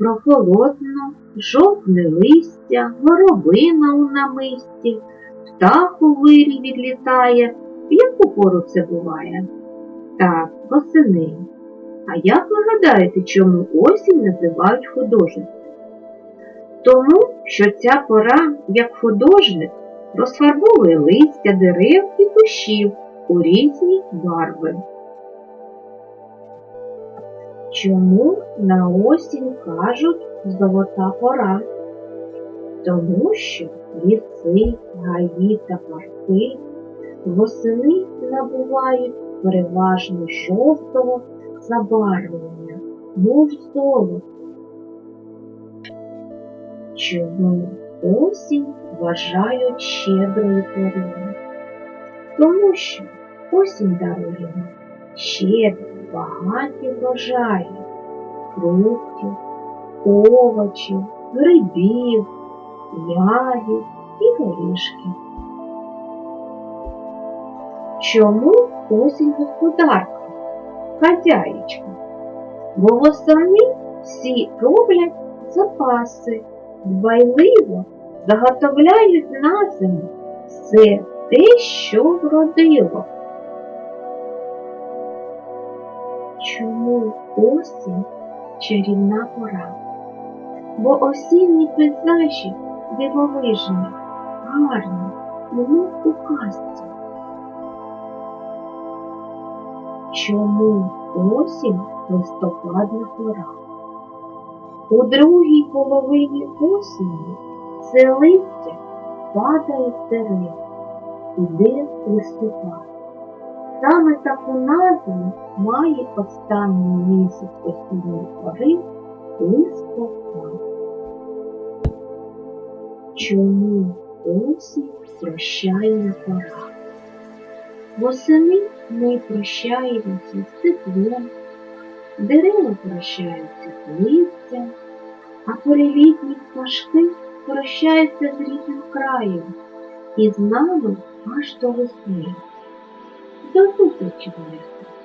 прохолодно, жовтне листя, горобина у намисті, птах у вирі відлітає. В яку пору це буває? Так, восени. А як ви гадаєте, чому осінь називають художником? Тому, що ця пора, як художник, розфарбовує листя дерев і кущів у різні барви. Чому на осінь кажуть золота пора? Тому що ліси, гаї та парки восени набувають переважно жовтого забарвлення, мов золото. Чому осінь вважають щедрою порою? Тому що осінь дарує щедрі, багаті врожаї, фруктів, овочів, грибів, ягід і горішків. Чому осінь господарка, хазяїчка? Бо восени всі роблять запаси, дбайливо заготовляють на зиму все те, що вродило. Чому осінь чарівна пора? Бо осінні пейзажі дивовижні, гарні, немов у казці. Чому осінь листопадна пора? У другій половині осені це листя падає з дерев, іде листопад. Саме таку назву має останній місяць осінньої пори листопад. Чому осінь прощальна пора? Восени ми прощаємося з теплом, дерева прощаються з листям, а перелітні пташки прощаються з рідним краєм і з нами аж до весни. Don't 的意思